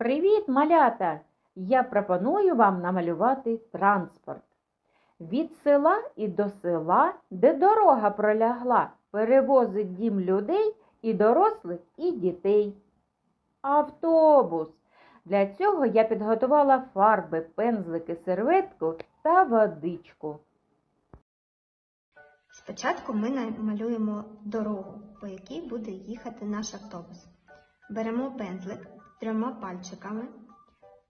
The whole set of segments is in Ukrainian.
Привіт, малята! Я пропоную вам намалювати транспорт. Від села і до села, де дорога пролягла, перевозить дім людей і дорослих, і дітей. Автобус. Для цього я підготувала фарби, пензлики, серветку та водичку. Спочатку ми намалюємо дорогу, по якій буде їхати наш автобус. Беремо пензлик трьома пальчиками,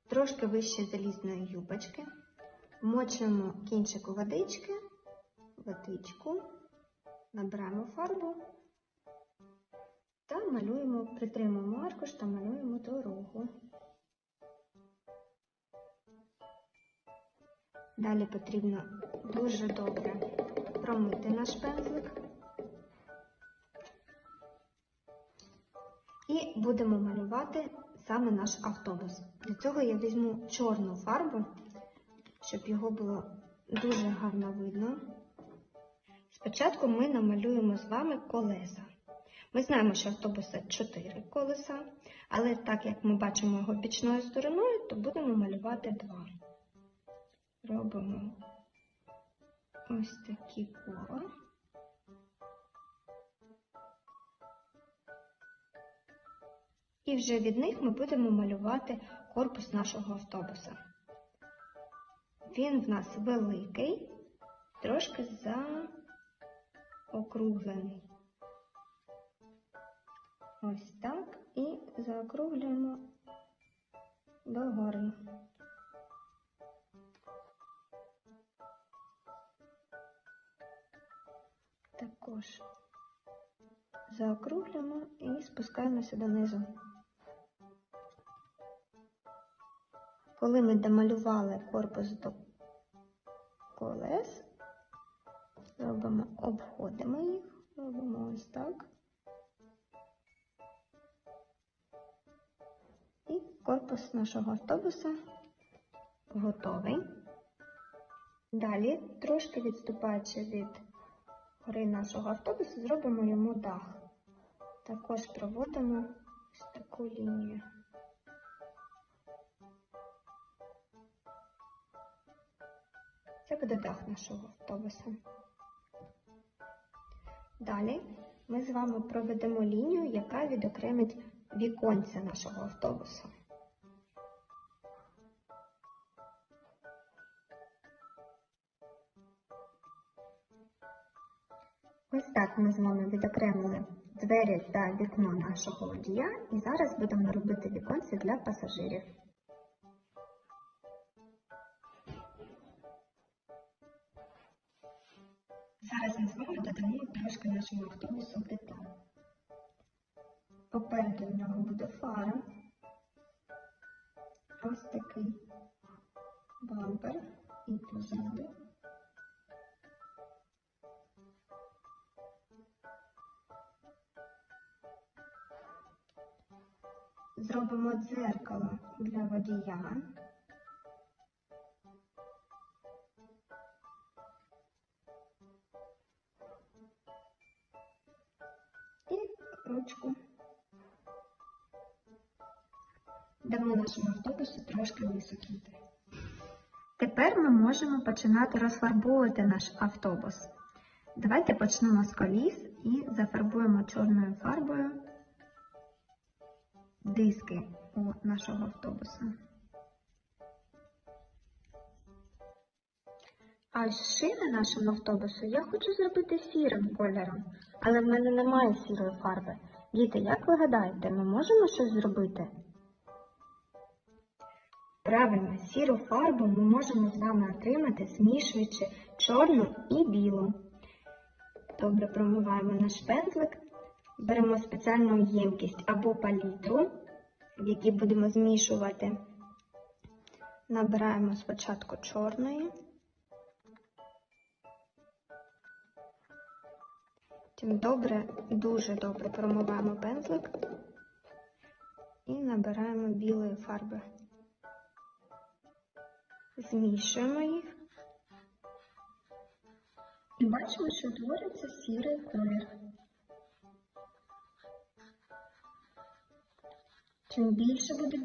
трошки вище залізної юбочки, мочуємо кінчик у водички, водичку, набираємо фарбу та малюємо, притримуємо аркуш та малюємо дорогу. Далі потрібно дуже добре промити наш пензлик. І будемо малювати саме наш автобус. Для цього я візьму чорну фарбу, щоб його було дуже гарно видно. Спочатку ми намалюємо з вами колеса. Ми знаємо, що автобуса 4 колеса, але так як ми бачимо його бічною стороною, то будемо малювати два. Робимо ось такі кола. І вже від них ми будемо малювати корпус нашого автобуса. Він в нас великий, трошки заокруглений. Ось так і заокруглюємо догори. Також заокруглюємо і спускаємося донизу. Коли ми домалювали корпус до колес, робимо, обходимо їх, робимо ось так. І корпус нашого автобуса готовий. Далі, трошки відступаючи від гори нашого автобусу, зробимо йому дах. Також проводимо ось таку лінію. Це буде дах нашого автобуса. Далі ми з вами проведемо лінію, яка відокремить віконця нашого автобуса. Ось так ми з вами відокремили двері та вікно нашого водія і зараз будемо робити віконці для пасажирів. Зараз ми з вами додамо трошки нашому автобусу деталь. Попереду в нього буде фара. Ось такий бампер і позаду. Зробимо дзеркало для водія. Ручку. Дамо нашому автобусу трошки висохнути. Тепер ми можемо починати розфарбовувати наш автобус. Давайте почнемо з коліс і зафарбуємо чорною фарбою диски у нашого автобуса. А шини нашому автобусу я хочу зробити сірим кольором, але в мене немає сірої фарби. Діти, як ви гадаєте, ми можемо щось зробити? Правильно, сіру фарбу ми можемо з вами отримати, змішуючи чорну і білу. Добре промиваємо наш пензлик, беремо спеціальну ємкість або палітру, в якій будемо змішувати. Набираємо спочатку чорної, Тим добре, дуже добре промиваємо пензлик і набираємо білої фарби. Змішуємо їх і бачимо, що утворюється сірий колір. Чим більше буде